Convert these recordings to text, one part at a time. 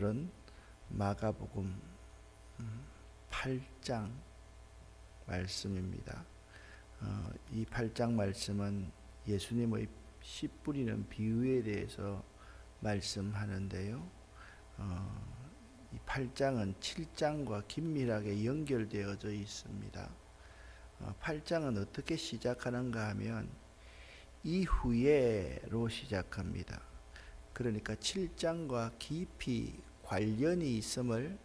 오늘은 마가복음 8장 말씀입니다. 어, 이 8장 말씀은 예수님의 씨 뿌리는 비유에 대해서 말씀하는데요. 어, 이 8장은 7장과 긴밀하게 연결되어져 있습니다. 어, 8장은 어떻게 시작하는가 하면 이후에로 시작합니다. 그러니까 7장과 깊이 관련이 있음을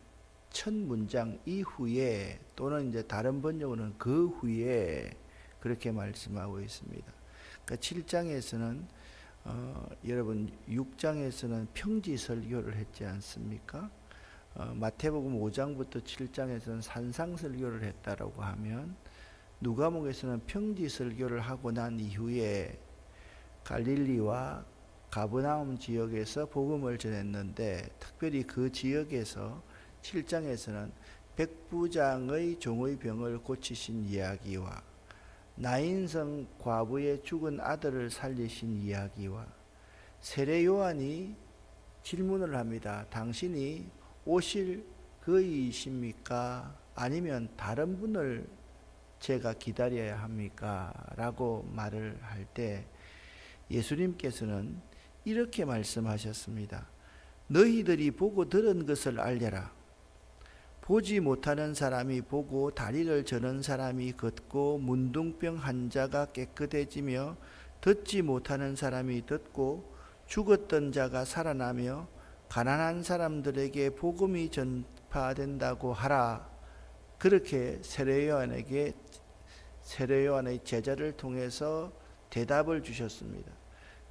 첫 문장 이후에 또는 이제 다른 번역으로는 그 후에 그렇게 말씀하고 있습니다. 그러니까 7장에서는 어, 여러분 6장에서는 평지 설교를 했지 않습니까? 어, 마태복음 5장부터 7장에서는 산상 설교를 했다라고 하면 누가복음에서는 평지 설교를 하고 난 이후에 갈릴리와 가브나움 지역에서 복음을 전했는데 특별히 그 지역에서 7장에서는 백부장의 종의 병을 고치신 이야기와 나인성 과부의 죽은 아들을 살리신 이야기와 세례 요한이 질문을 합니다. 당신이 오실 그이십니까? 아니면 다른 분을 제가 기다려야 합니까? 라고 말을 할 때 예수님께서는 이렇게 말씀하셨습니다. 너희들이 보고 들은 것을 알려라. 보지 못하는 사람이 보고 다리를 저는 사람이 걷고 문둥병 환자가 깨끗해지며 듣지 못하는 사람이 듣고 죽었던 자가 살아나며 가난한 사람들에게 복음이 전파된다고 하라. 그렇게 세례요한에게 세례요한의 제자를 통해서 대답을 주셨습니다.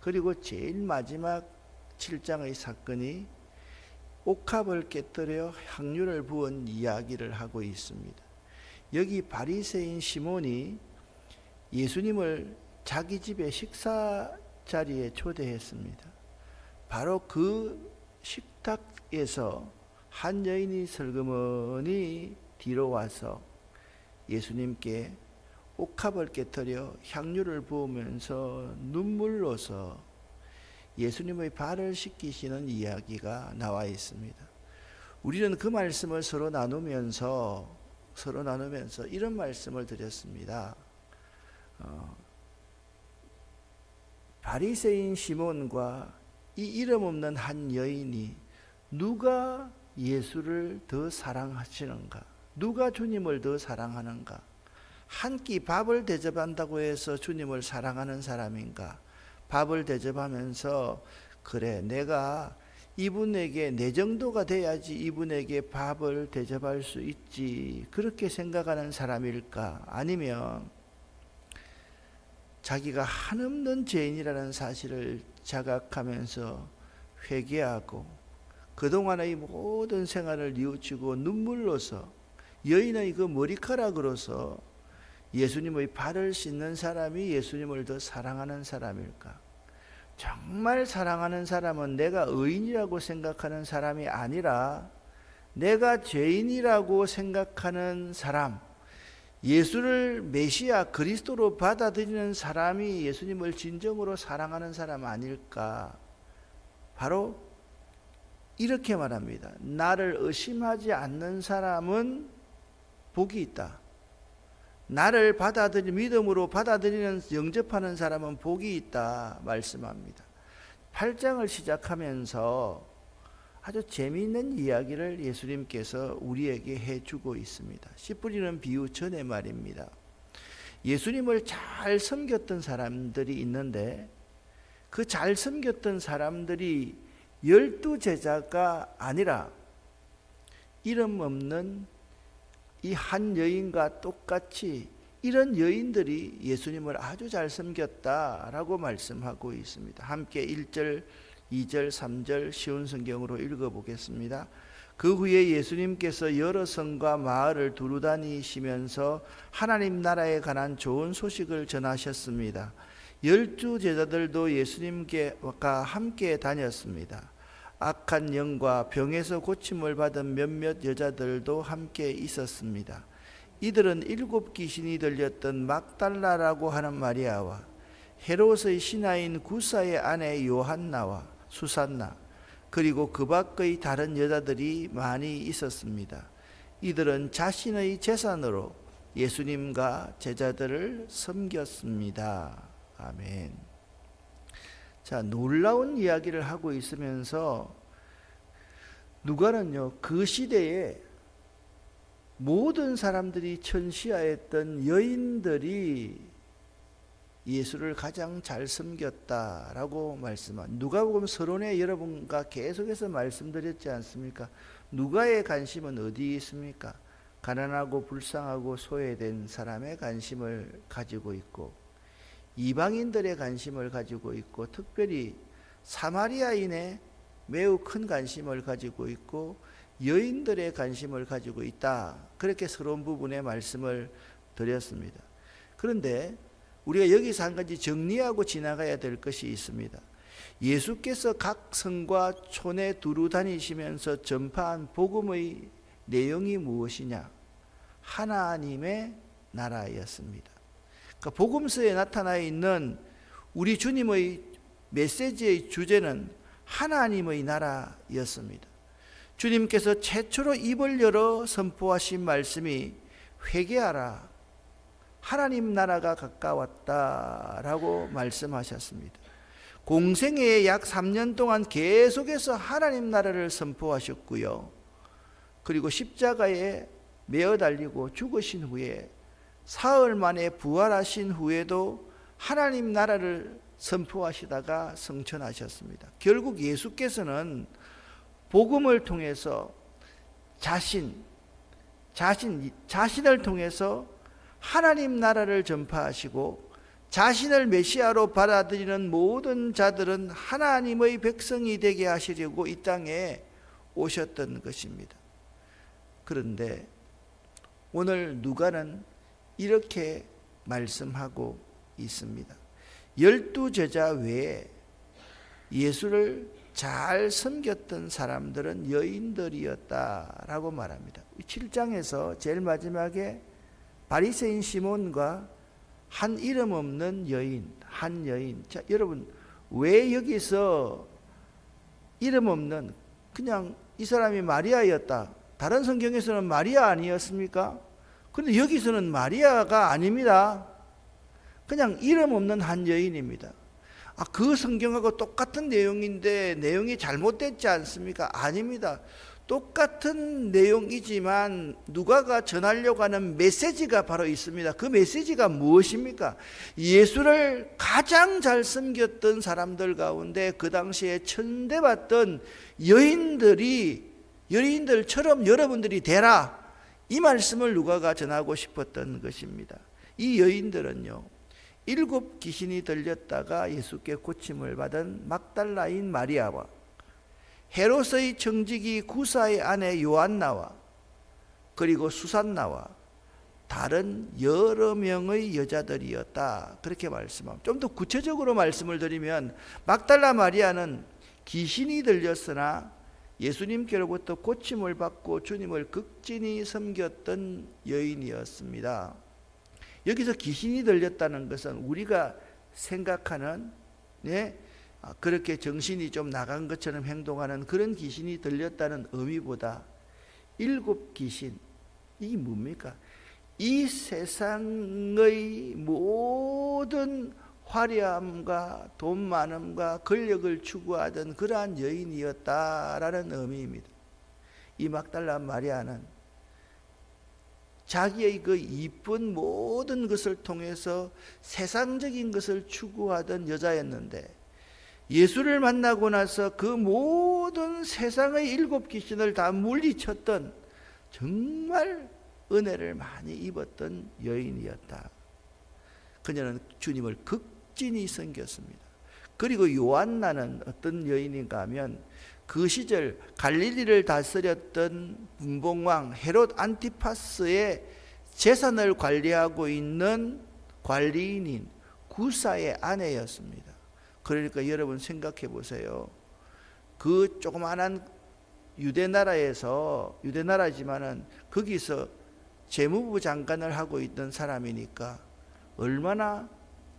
그리고 제일 마지막 7장의 사건이 옥합을 깨뜨려 향유를 부은 이야기를 하고 있습니다. 여기 바리새인 시몬이 예수님을 자기 집에 식사 자리에 초대했습니다. 바로 그 식탁에서 한 여인이 슬그머니 뒤로 와서 예수님께 옥합을 깨뜨려 향유를 부으면서 눈물로서 예수님의 발을 씻기시는 이야기가 나와 있습니다. 우리는 그 말씀을 서로 나누면서 서로 나누면서 이런 말씀을 드렸습니다. 어, 바리새인 시몬과 이 이름 없는 한 여인이 누가 예수를 더 사랑하시는가? 누가 주님을 더 사랑하는가? 한 끼 밥을 대접한다고 해서 주님을 사랑하는 사람인가? 밥을 대접하면서 그래 내가 이분에게 내 정도가 돼야지 이분에게 밥을 대접할 수 있지 그렇게 생각하는 사람일까 아니면 자기가 한없는 죄인이라는 사실을 자각하면서 회개하고 그동안의 모든 생활을 뉘우치고 눈물로서 여인의 그 머리카락으로서 예수님의 발을 씻는 사람이 예수님을 더 사랑하는 사람일까? 정말 사랑하는 사람은 내가 의인이라고 생각하는 사람이 아니라 내가 죄인이라고 생각하는 사람, 예수를 메시아 그리스도로 받아들이는 사람이 예수님을 진정으로 사랑하는 사람 아닐까? 바로 이렇게 말합니다. 나를 의심하지 않는 사람은 복이 있다. 나를 받아들이 믿음으로 받아들이는 영접하는 사람은 복이 있다 말씀합니다. 8장을 시작하면서 아주 재미있는 이야기를 예수님께서 우리에게 해 주고 있습니다. 씨 뿌리는 비유 전에 말입니다. 예수님을 잘 섬겼던 사람들이 있는데 그 잘 섬겼던 사람들이 열두 제자가 아니라 이름 없는 이 한 여인과 똑같이 이런 여인들이 예수님을 아주 잘 섬겼다라고 말씀하고 있습니다. 함께 1절, 2절, 3절 쉬운 성경으로 읽어 보겠습니다. 그 후에 예수님께서 여러 성과 마을을 두루 다니시면서 하나님 나라에 관한 좋은 소식을 전하셨습니다. 열두 제자들도 예수님과 함께 다녔습니다. 악한 영과 병에서 고침을 받은 몇몇 여자들도 함께 있었습니다. 이들은 일곱 귀신이 들렸던 막달라라고 하는 마리아와 헤롯의 신하인 구사의 아내 요한나와 수산나 그리고 그 밖의 다른 여자들이 많이 있었습니다. 이들은 자신의 재산으로 예수님과 제자들을 섬겼습니다. 아멘. 자, 놀라운 이야기를 하고 있으면서 누가는요, 그 시대에 모든 사람들이 천시하였던 여인들이 예수를 가장 잘 섬겼다라고 말씀한 누가복음 서론에 여러분과 계속해서 말씀드렸지 않습니까? 누가의 관심은 어디 있습니까? 가난하고 불쌍하고 소외된 사람의 관심을 가지고 있고 이방인들의 관심을 가지고 있고 특별히 사마리아인의 매우 큰 관심을 가지고 있고 여인들의 관심을 가지고 있다. 그렇게 서론 부분에 말씀을 드렸습니다. 그런데 우리가 여기서 한 가지 정리하고 지나가야 될 것이 있습니다. 예수께서 각 성과 촌에 두루 다니시면서 전파한 복음의 내용이 무엇이냐? 하나님의 나라였습니다. 그러니까 복음서에 나타나 있는 우리 주님의 메시지의 주제는 하나님의 나라였습니다. 주님께서 최초로 입을 열어 선포하신 말씀이 회개하라. 하나님 나라가 가까웠다라고 말씀하셨습니다. 공생애에 약 3년 동안 계속해서 하나님 나라를 선포하셨고요. 그리고 십자가에 매어 달리고 죽으신 후에 사흘 만에 부활하신 후에도 하나님 나라를 선포하시다가 성천하셨습니다. 결국 예수께서는 복음을 통해서 자신, 자신, 자신을 통해서 하나님 나라를 전파하시고 자신을 메시아로 받아들이는 모든 자들은 하나님의 백성이 되게 하시려고 이 땅에 오셨던 것입니다. 그런데 오늘 누가는 이렇게 말씀하고 있습니다. 열두 제자 외에 예수를 잘 섬겼던 사람들은 여인들이었다라고 말합니다. 7장에서 제일 마지막에 바리새인 시몬과 한 이름 없는 여인, 한 여인. 자, 여러분 왜 여기서 이름 없는 그냥 이 사람이 마리아였다. 다른 성경에서는 마리아 아니었습니까? 그런데 여기서는 마리아가 아닙니다. 그냥 이름 없는 한 여인입니다. 아, 그 성경하고 똑같은 내용인데 내용이 잘못됐지 않습니까? 아닙니다. 똑같은 내용이지만 누가가 전하려고 하는 메시지가 바로 있습니다. 그 메시지가 무엇입니까? 예수를 가장 잘 섬겼던 사람들 가운데 그 당시에 천대받던 여인들이 여인들처럼 여러분들이 되라. 이 말씀을 누가가 전하고 싶었던 것입니다. 이 여인들은요. 일곱 귀신이 들렸다가 예수께 고침을 받은 막달라인 마리아와 헤롯의 정직이 구사의 아내 요한나와 그리고 수산나와 다른 여러 명의 여자들이었다. 그렇게 말씀합니다. 좀 더 구체적으로 말씀을 드리면 막달라 마리아는 귀신이 들렸으나 예수님께로부터 고침을 받고 주님을 극진히 섬겼던 여인이었습니다. 여기서 귀신이 들렸다는 것은 우리가 생각하는 네, 그렇게 정신이 좀 나간 것처럼 행동하는 그런 귀신이 들렸다는 의미보다 일곱 귀신 이게 뭡니까? 이 세상의 모든 화려함과 돈 많음과 권력을 추구하던 그러한 여인이었다라는 의미입니다. 이 막달라 마리아는 자기의 그 이쁜 모든 것을 통해서 세상적인 것을 추구하던 여자였는데 예수를 만나고 나서 그 모든 세상의 일곱 귀신을 다 물리쳤던 정말 은혜를 많이 입었던 여인이었다. 그녀는 주님을 극 진히 섬겼습니다. 그리고 요한나는 어떤 여인인가 하면 그 시절 갈릴리를 다스렸던 분봉왕 헤롯 안티파스의 재산을 관리하고 있는 관리인인 구사의 아내였습니다. 그러니까 여러분 생각해 보세요. 그 조그마한 유대 나라에서 유대 나라지만은 거기서 재무부 장관을 하고 있던 사람이니까 얼마나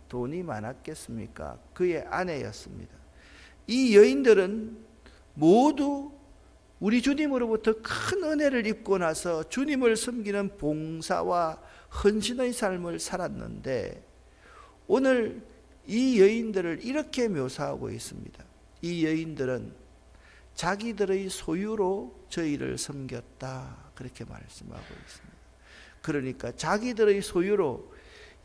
돈이 많았겠습니까? 그의 아내였습니다. 이 여인들은 모두 우리 주님으로부터 큰 은혜를 입고 나서 주님을 섬기는 봉사와 헌신의 삶을 살았는데 오늘 이 여인들을 이렇게 묘사하고 있습니다. 이 여인들은 자기들의 소유로 저희를 섬겼다. 그렇게 말씀하고 있습니다. 그러니까 자기들의 소유로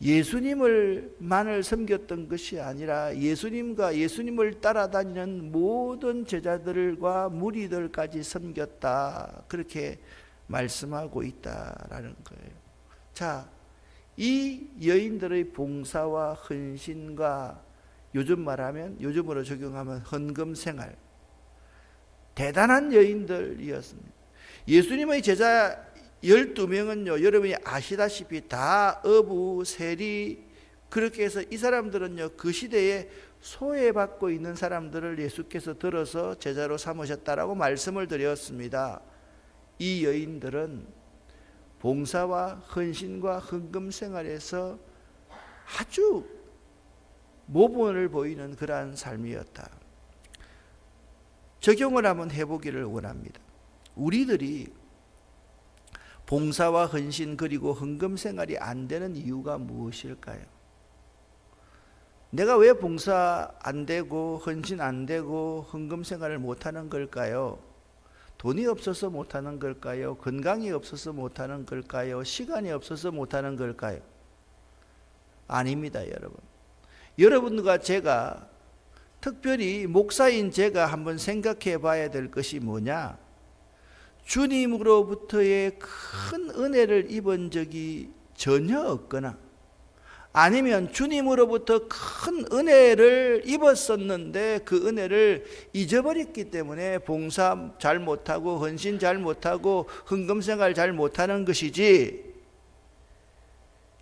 예수님을만을 섬겼던 것이 아니라 예수님과 예수님을 따라다니는 모든 제자들과 무리들까지 섬겼다. 그렇게 말씀하고 있다라는 거예요. 자, 이 여인들의 봉사와 헌신과 요즘 말하면 요즘으로 적용하면 헌금 생활 대단한 여인들이었습니다. 예수님의 제자 12명은요, 여러분이 아시다시피 다 어부, 세리, 그렇게 해서 이 사람들은요, 그 시대에 소외받고 있는 사람들을 예수께서 들어서 제자로 삼으셨다라고 말씀을 드렸습니다. 이 여인들은 봉사와 헌신과 헌금 생활에서 아주 모본을 보이는 그러한 삶이었다. 적용을 한번 해보기를 원합니다. 우리들이 봉사와 헌신 그리고 헌금 생활이 안 되는 이유가 무엇일까요? 내가 왜 봉사 안 되고 헌신 안 되고 헌금 생활을 못 하는 걸까요? 돈이 없어서 못 하는 걸까요? 건강이 없어서 못 하는 걸까요? 시간이 없어서 못 하는 걸까요? 아닙니다, 여러분. 여러분과 제가 특별히 목사인 제가 한번 생각해 봐야 될 것이 뭐냐? 주님으로부터의 큰 은혜를 입은 적이 전혀 없거나 아니면 주님으로부터 큰 은혜를 입었었는데 그 은혜를 잊어버렸기 때문에 봉사 잘 못하고 헌신 잘 못하고 헌금 생활 잘 못하는 것이지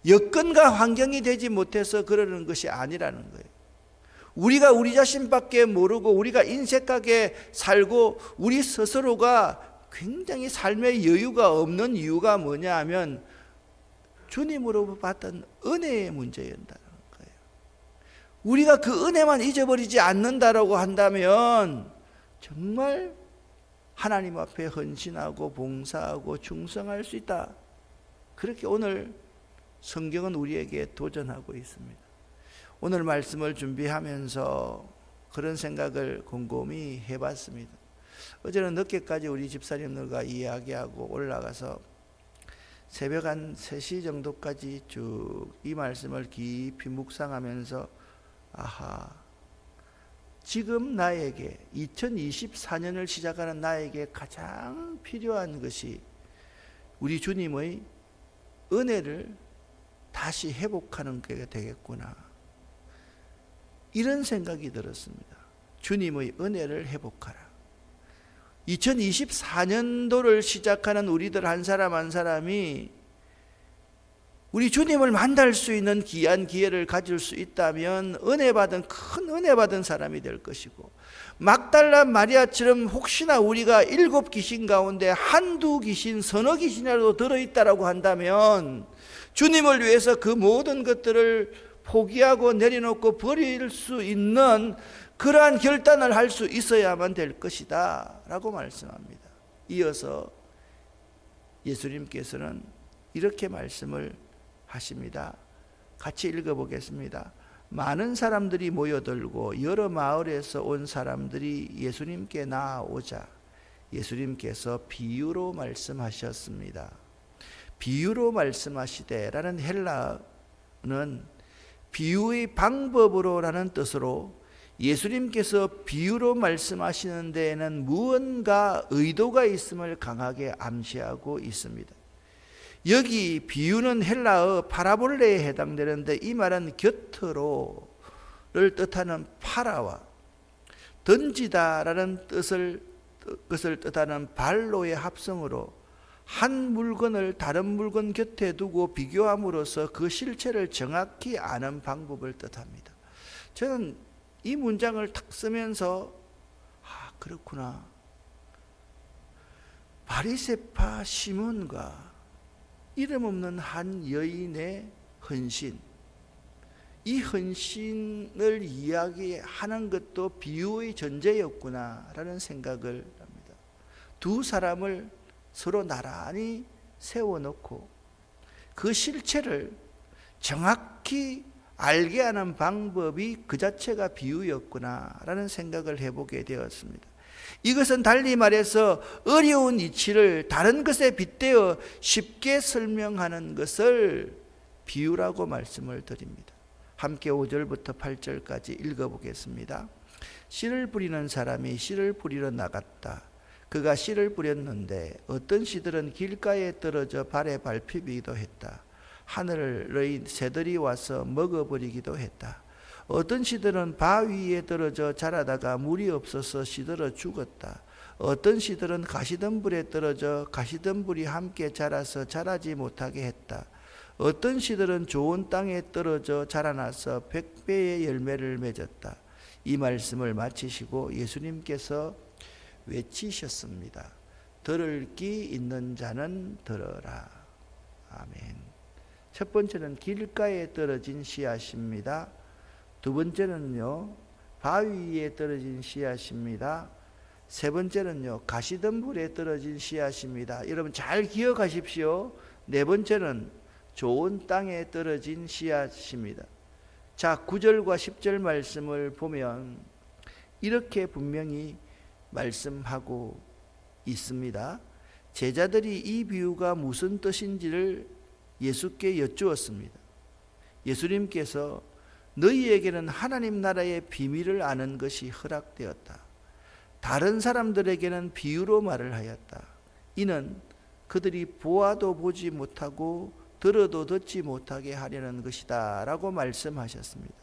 여건과 환경이 되지 못해서 그러는 것이 아니라는 거예요. 우리가 우리 자신밖에 모르고 우리가 인색하게 살고 우리 스스로가 굉장히 삶의 여유가 없는 이유가 뭐냐 하면 주님으로 받던 은혜의 문제였다는 거예요. 우리가 그 은혜만 잊어버리지 않는다라고 한다면 정말 하나님 앞에 헌신하고 봉사하고 충성할 수 있다. 그렇게 오늘 성경은 우리에게 도전하고 있습니다. 오늘 말씀을 준비하면서 그런 생각을 곰곰이 해봤습니다. 어제는 늦게까지 우리 집사님들과 이야기하고 올라가서 새벽 한 3시 정도까지 쭉 이 말씀을 깊이 묵상하면서 아하 지금 나에게 2024년을 시작하는 나에게 가장 필요한 것이 우리 주님의 은혜를 다시 회복하는 게 되겠구나. 이런 생각이 들었습니다. 주님의 은혜를 회복하라. 2024년도를 시작하는 우리들 한 사람 한 사람이 우리 주님을 만날 수 있는 귀한 기회를 가질 수 있다면 은혜 받은 큰 은혜 받은 사람이 될 것이고 막달라 마리아처럼 혹시나 우리가 일곱 귀신 가운데 한두 귀신 서너 귀신이라도 들어 있다라고 한다면 주님을 위해서 그 모든 것들을 포기하고 내려놓고 버릴 수 있는 그러한 결단을 할 수 있어야만 될 것이다. 라고 말씀합니다. 이어서 예수님께서는 이렇게 말씀을 하십니다. 같이 읽어보겠습니다. 많은 사람들이 모여들고 여러 마을에서 온 사람들이 예수님께 나아오자 예수님께서 비유로 말씀하셨습니다. 비유로 말씀하시되라는 헬라는 비유의 방법으로라는 뜻으로 예수님께서 비유로 말씀하시는 데에는 무언가 의도가 있음을 강하게 암시하고 있습니다. 여기 비유는 헬라어 파라볼레에 해당되는데 이 말은 곁으로를 뜻하는 파라와 던지다라는 뜻을 것을 뜻하는 발로의 합성으로 한 물건을 다른 물건 곁에 두고 비교함으로써 그 실체를 정확히 아는 방법을 뜻합니다. 저는 이 문장을 탁 쓰면서 아 그렇구나. 바리세파 시몬과 이름 없는 한 여인의 헌신 이 헌신을 이야기하는 것도 비유의 전제였구나라는 생각을 합니다. 두 사람을 서로 나란히 세워놓고 그 실체를 정확히 알게 하는 방법이 그 자체가 비유였구나라는 생각을 해보게 되었습니다. 이것은 달리 말해서 어려운 이치를 다른 것에 빗대어 쉽게 설명하는 것을 비유라고 말씀을 드립니다. 함께 5절부터 8절까지 읽어보겠습니다. 씨를 뿌리는 사람이 씨를 뿌리러 나갔다. 그가 씨를 뿌렸는데 어떤 씨들은 길가에 떨어져 발에 밟히기도 했다. 하늘의 새들이 와서 먹어버리기도 했다. 어떤 씨들은 바위에 떨어져 자라다가 물이 없어서 시들어 죽었다. 어떤 씨들은 가시덤불에 떨어져 가시덤불이 함께 자라서 자라지 못하게 했다. 어떤 씨들은 좋은 땅에 떨어져 자라나서 백배의 열매를 맺었다. 이 말씀을 마치시고 예수님께서 외치셨습니다. 들을 귀 있는 자는 들어라. 아멘. 첫 번째는 길가에 떨어진 씨앗입니다. 두 번째는요, 바위 위에 떨어진 씨앗입니다. 세 번째는요, 가시덤불에 떨어진 씨앗입니다. 여러분 잘 기억하십시오. 네 번째는 좋은 땅에 떨어진 씨앗입니다. 자, 9절과 10절 말씀을 보면 이렇게 분명히 말씀하고 있습니다. 제자들이 이 비유가 무슨 뜻인지를 예수께 여쭈었습니다. 예수님께서 너희에게는 하나님 나라의 비밀을 아는 것이 허락되었다. 다른 사람들에게는 비유로 말을 하였다. 이는 그들이 보아도 보지 못하고 들어도 듣지 못하게 하려는 것이다. 라고 말씀하셨습니다.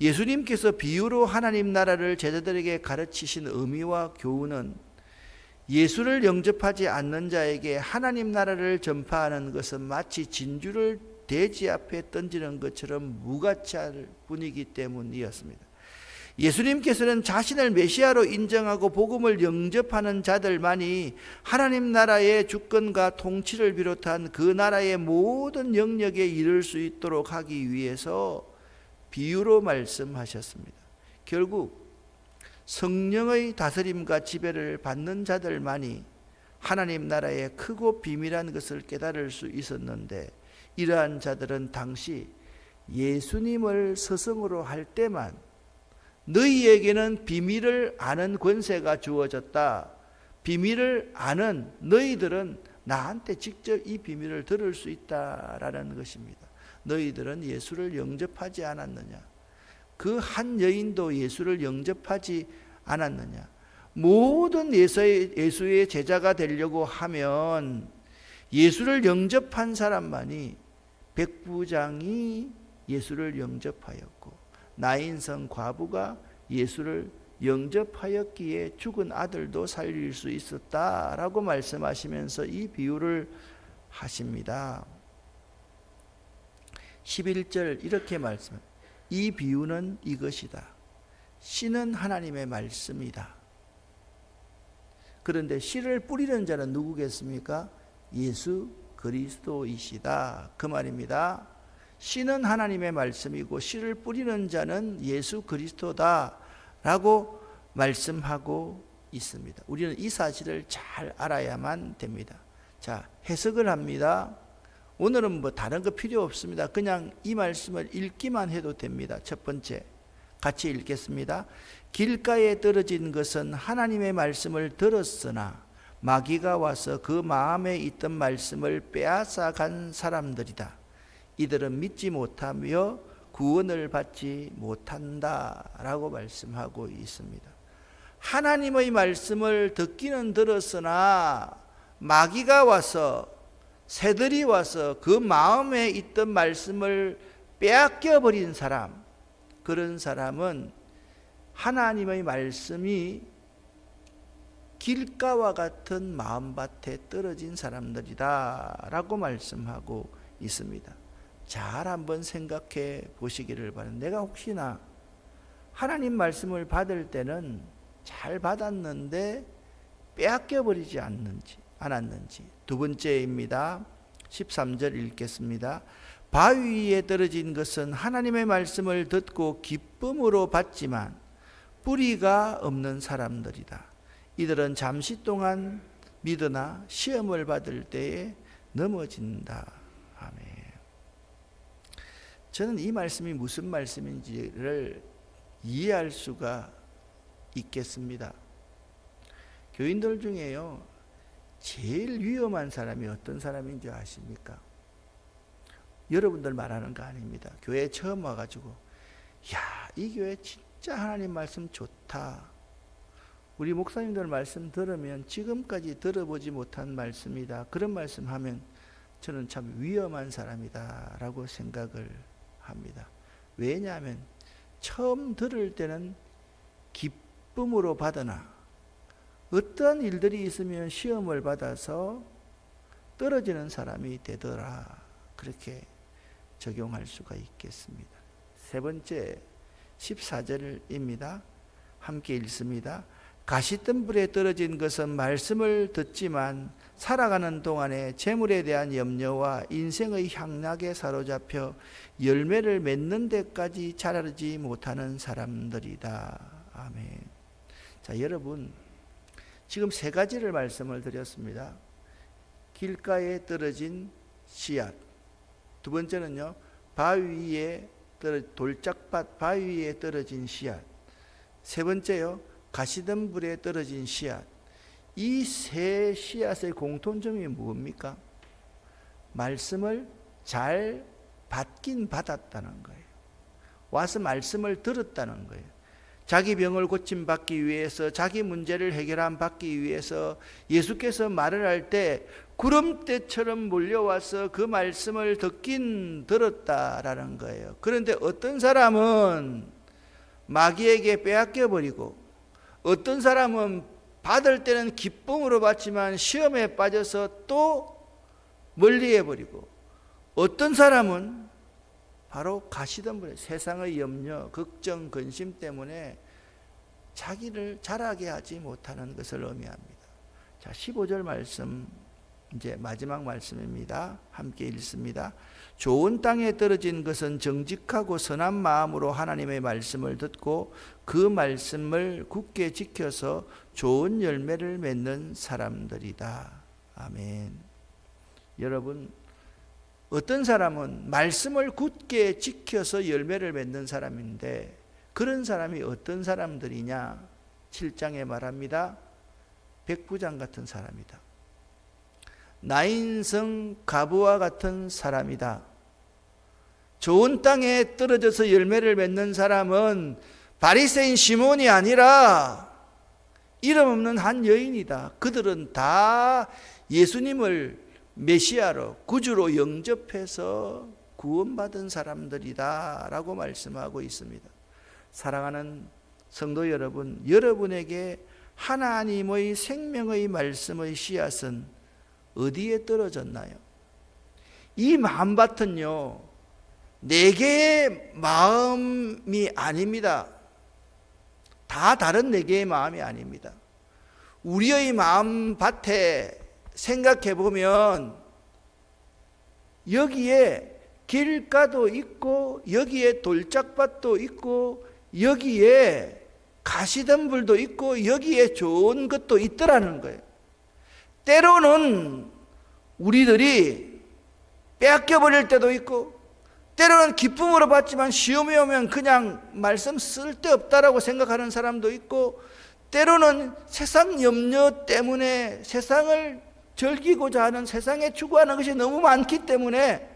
예수님께서 비유로 하나님 나라를 제자들에게 가르치신 의미와 교훈은 예수를 영접하지 않는 자에게 하나님 나라를 전파하는 것은 마치 진주를 대지 앞에 던지는 것처럼 무가치할 뿐이기 때문이었습니다. 예수님께서는 자신을 메시아로 인정하고 복음을 영접하는 자들만이 하나님 나라의 주권과 통치를 비롯한 그 나라의 모든 영역에 이를 수 있도록 하기 위해서 비유로 말씀하셨습니다. 결국 성령의 다스림과 지배를 받는 자들만이 하나님 나라의 크고 비밀한 것을 깨달을 수 있었는데 이러한 자들은 당시 예수님을 스승으로 할 때만 너희에게는 비밀을 아는 권세가 주어졌다. 비밀을 아는 너희들은 나한테 직접 이 비밀을 들을 수 있다라는 것입니다. 너희들은 예수를 영접하지 않았느냐? 그 한 여인도 예수를 영접하지 않았느냐? 모든 예수의, 예수의 제자가 되려고 하면 예수를 영접한 사람만이 백부장이 예수를 영접하였고 나인성 과부가 예수를 영접하였기에 죽은 아들도 살릴 수 있었다라고 말씀하시면서 이 비유를 하십니다. 11절 이렇게 말씀. 이 비유는 이것이다. 씨는 하나님의 말씀이다. 그런데 씨를 뿌리는 자는 누구겠습니까? 예수 그리스도이시다. 그 말입니다. 씨는 하나님의 말씀이고 씨를 뿌리는 자는 예수 그리스도다. 라고 말씀하고 있습니다. 우리는 이 사실을 잘 알아야만 됩니다. 자, 해석을 합니다. 오늘은 뭐 다른 거 필요 없습니다. 그냥 이 말씀을 읽기만 해도 됩니다. 첫 번째. 같이 읽겠습니다. 길가에 떨어진 것은 하나님의 말씀을 들었으나 마귀가 와서 그 마음에 있던 말씀을 빼앗아 간 사람들이다. 이들은 믿지 못하며 구원을 받지 못한다 라고 말씀하고 있습니다. 하나님의 말씀을 듣기는 들었으나 마귀가 와서 새들이 와서 그 마음에 있던 말씀을 빼앗겨 버린 사람 그런 사람은 하나님의 말씀이 길가와 같은 마음밭에 떨어진 사람들이다라고 말씀하고 있습니다. 잘 한번 생각해 보시기를 바랍니다. 내가 혹시나 하나님 말씀을 받을 때는 잘 받았는데 빼앗겨 버리지 않는지 않았는지 두 번째입니다. 13절 읽겠습니다. 바위 위에 떨어진 것은 하나님의 말씀을 듣고 기쁨으로 받지만 뿌리가 없는 사람들이다. 이들은 잠시 동안 믿으나 시험을 받을 때에 넘어진다. 아멘. 저는 이 말씀이 무슨 말씀인지를 이해할 수가 있겠습니다. 교인들 중에요, 제일 위험한 사람이 어떤 사람인지 아십니까? 여러분들 말하는 거 아닙니다. 교회 처음 와가지고, 야, 이 교회 진짜 하나님 말씀 좋다. 우리 목사님들 말씀 들으면 지금까지 들어보지 못한 말씀이다. 그런 말씀 하면 저는 참 위험한 사람이다. 라고 생각을 합니다. 왜냐하면 처음 들을 때는 기쁨으로 받으나 어떠한 일들이 있으면 시험을 받아서 떨어지는 사람이 되더라. 그렇게 적용할 수가 있겠습니다. 세 번째 14절입니다. 함께 읽습니다. 가시덤불에 떨어진 것은 말씀을 듣지만 살아가는 동안에 재물에 대한 염려와 인생의 향락에 사로잡혀 열매를 맺는 데까지 자라지 못하는 사람들이다. 아멘. 자, 여러분. 지금 세 가지를 말씀을 드렸습니다. 길가에 떨어진 씨앗. 두 번째는요. 바위 위에 떨어 돌짝밭 바위 위에 떨어진 씨앗. 세 번째요. 가시덤불에 떨어진 씨앗. 이 세 씨앗의 공통점이 뭡니까? 말씀을 잘 받긴 받았다는 거예요. 와서 말씀을 들었다는 거예요. 자기 병을 고침 받기 위해서 자기 문제를 해결함 받기 위해서 예수께서 말을 할 때 구름대처럼 몰려와서 그 말씀을 듣긴 들었다라는 거예요. 그런데 어떤 사람은 마귀에게 빼앗겨 버리고 어떤 사람은 받을 때는 기쁨으로 받지만 시험에 빠져서 또 멀리 해 버리고 어떤 사람은 바로 가시던 분의 세상의 염려, 걱정, 근심 때문에 자기를 자라게 하지 못하는 것을 의미합니다. 자, 15절 말씀 이제 마지막 말씀입니다. 함께 읽습니다. 좋은 땅에 떨어진 것은 정직하고 선한 마음으로 하나님의 말씀을 듣고 그 말씀을 굳게 지켜서 좋은 열매를 맺는 사람들이다. 아멘. 여러분, 어떤 사람은 말씀을 굳게 지켜서 열매를 맺는 사람인데 그런 사람이 어떤 사람들이냐? 7장에 말합니다. 백부장 같은 사람이다. 나인성 가부와 같은 사람이다. 좋은 땅에 떨어져서 열매를 맺는 사람은 바리새인 시몬이 아니라 이름 없는 한 여인이다. 그들은 다 예수님을 메시아로 구주로 영접해서 구원받은 사람들이다라고 말씀하고 있습니다. 사랑하는 성도 여러분, 여러분에게 하나님의 생명의 말씀의 씨앗은 어디에 떨어졌나요? 이 마음밭은요, 네 개의 마음이 아닙니다. 다 다른 네 개의 마음이 아닙니다. 우리의 마음밭에 생각해 보면 여기에 길가도 있고 여기에 돌짝밭도 있고 여기에 가시덤불도 있고 여기에 좋은 것도 있더라는 거예요. 때로는 우리들이 빼앗겨 버릴 때도 있고 때로는 기쁨으로 받지만 시험이 오면 그냥 말씀 쓸데없다라고 생각하는 사람도 있고 때로는 세상 염려 때문에 세상을 즐기고자 하는 세상에 추구하는 것이 너무 많기 때문에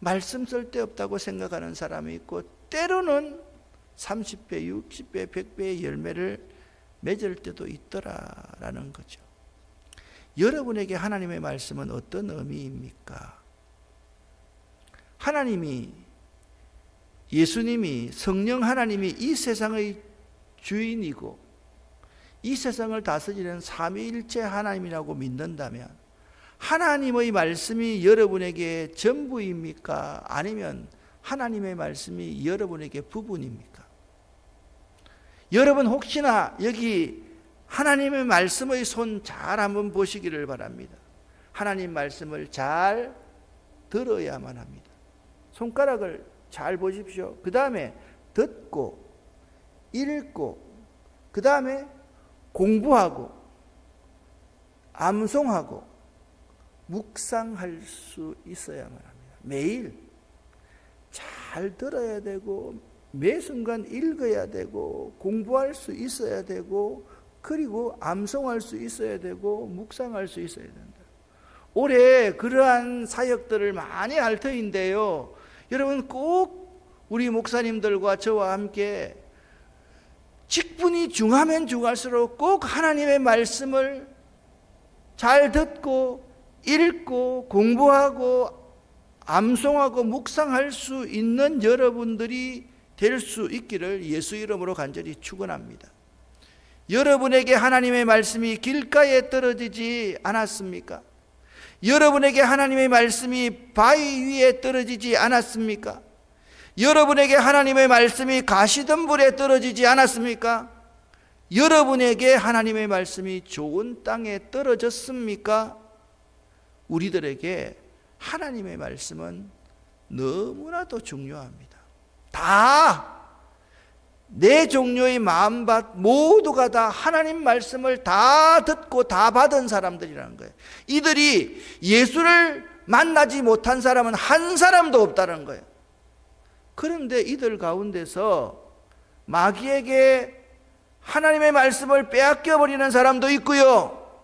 말씀 쓸데없다고 생각하는 사람이 있고 때로는 30배, 60배, 100배의 열매를 맺을 때도 있더라라는 거죠. 여러분에게 하나님의 말씀은 어떤 의미입니까? 하나님이 예수님이 성령 하나님이 이 세상의 주인이고 이 세상을 다스리는 삼위일체 하나님이라고 믿는다면 하나님의 말씀이 여러분에게 전부입니까? 아니면 하나님의 말씀이 여러분에게 부분입니까? 여러분 혹시나 여기 하나님의 말씀의 손 잘 한번 보시기를 바랍니다. 하나님 말씀을 잘 들어야만 합니다. 손가락을 잘 보십시오. 그 다음에 듣고, 읽고, 그 다음에 공부하고, 암송하고, 묵상할 수 있어야만 합니다. 매일 잘 들어야 되고, 매 순간 읽어야 되고, 공부할 수 있어야 되고, 그리고 암송할 수 있어야 되고, 묵상할 수 있어야 된다. 올해 그러한 사역들을 많이 할 터인데요. 여러분 꼭 우리 목사님들과 저와 함께 직분이 중하면 중할수록 꼭 하나님의 말씀을 잘 듣고 읽고 공부하고 암송하고 묵상할 수 있는 여러분들이 될 수 있기를 예수 이름으로 간절히 축원합니다. 여러분에게 하나님의 말씀이 길가에 떨어지지 않았습니까? 여러분에게 하나님의 말씀이 바위 위에 떨어지지 않았습니까? 여러분에게 하나님의 말씀이 가시덤불에 떨어지지 않았습니까? 여러분에게 하나님의 말씀이 좋은 땅에 떨어졌습니까? 우리들에게 하나님의 말씀은 너무나도 중요합니다. 다 내 종류의 마음밭 모두가 다 하나님 말씀을 다 듣고 다 받은 사람들이라는 거예요. 이들이 예수를 만나지 못한 사람은 한 사람도 없다는 거예요. 그런데 이들 가운데서 마귀에게 하나님의 말씀을 빼앗겨 버리는 사람도 있고요.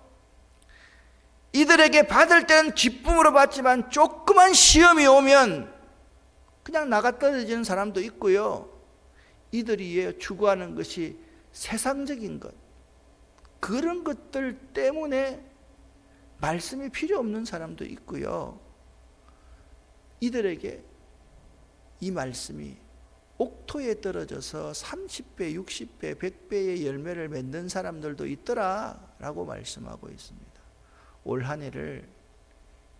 이들에게 받을 때는 기쁨으로 받지만 조그만 시험이 오면 그냥 나가 떨어지는 사람도 있고요. 이들이 추구하는 것이 세상적인 것, 그런 것들 때문에 말씀이 필요 없는 사람도 있고요. 이들에게 이 말씀이 옥토에 떨어져서 30배, 60배, 100배의 열매를 맺는 사람들도 있더라 라고 말씀하고 있습니다. 올 한 해를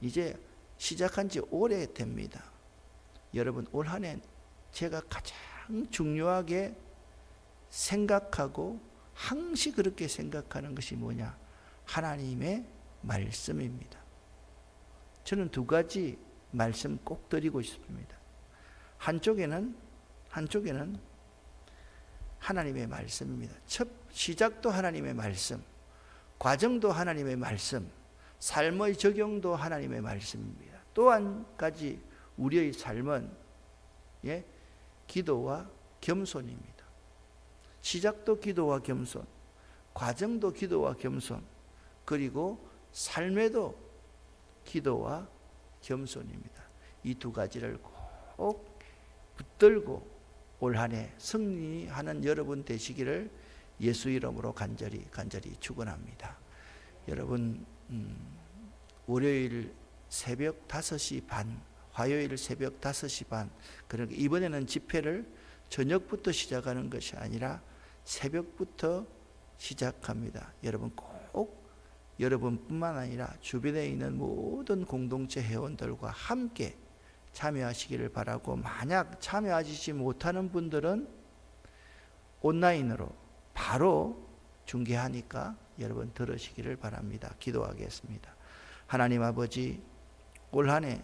이제 시작한 지 오래 됩니다. 여러분 올 한 해 제가 가장 중요하게 생각하고 항시 그렇게 생각하는 것이 뭐냐? 하나님의 말씀입니다. 저는 두 가지 말씀 꼭 드리고 싶습니다. 한쪽에는 한쪽에는 하나님의 말씀입니다. 첫 시작도 하나님의 말씀, 과정도 하나님의 말씀, 삶의 적용도 하나님의 말씀입니다. 또 한 가지 우리의 삶은 예, 기도와 겸손입니다. 시작도 기도와 겸손, 과정도 기도와 겸손, 그리고 삶에도 기도와 겸손입니다. 이 두 가지를 꼭 붙들고 올 한해 승리하는 여러분 되시기를 예수 이름으로 간절히 간절히 축원합니다. 여러분 음, 월요일 새벽 5시 반 화요일 새벽 5시 반 그러니까 이번에는 집회를 저녁부터 시작하는 것이 아니라 새벽부터 시작합니다. 여러분 꼭 여러분뿐만 아니라 주변에 있는 모든 공동체 회원들과 함께 참여하시기를 바라고 만약 참여하시지 못하는 분들은 온라인으로 바로 중계하니까 여러분 들으시기를 바랍니다. 기도하겠습니다. 하나님 아버지 올 한해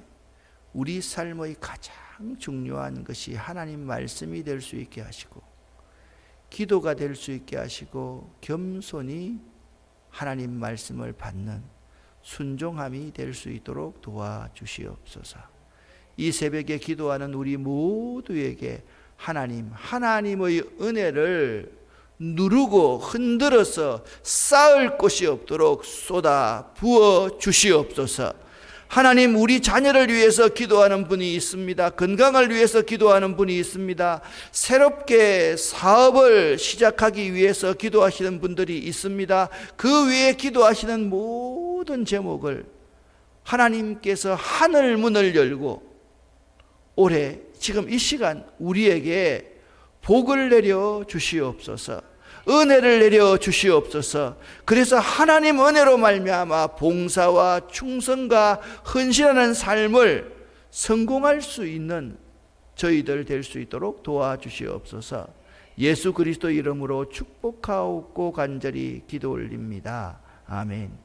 우리 삶의 가장 중요한 것이 하나님 말씀이 될 수 있게 하시고 기도가 될 수 있게 하시고 겸손히 하나님 말씀을 받는 순종함이 될 수 있도록 도와주시옵소서. 이 새벽에 기도하는 우리 모두에게 하나님, 하나님의 은혜를 누르고 흔들어서 쌓을 곳이 없도록 쏟아 부어 주시옵소서. 하나님 우리 자녀를 위해서 기도하는 분이 있습니다. 건강을 위해서 기도하는 분이 있습니다. 새롭게 사업을 시작하기 위해서 기도하시는 분들이 있습니다. 그 위에 기도하시는 모든 제목을 하나님께서 하늘 문을 열고 올해 지금 이 시간 우리에게 복을 내려 주시옵소서. 은혜를 내려 주시옵소서. 그래서 하나님 은혜로 말미암아 봉사와 충성과 헌신하는 삶을 성공할 수 있는 저희들 될 수 있도록 도와주시옵소서. 예수 그리스도 이름으로 축복하옵고 간절히 기도 올립니다. 아멘.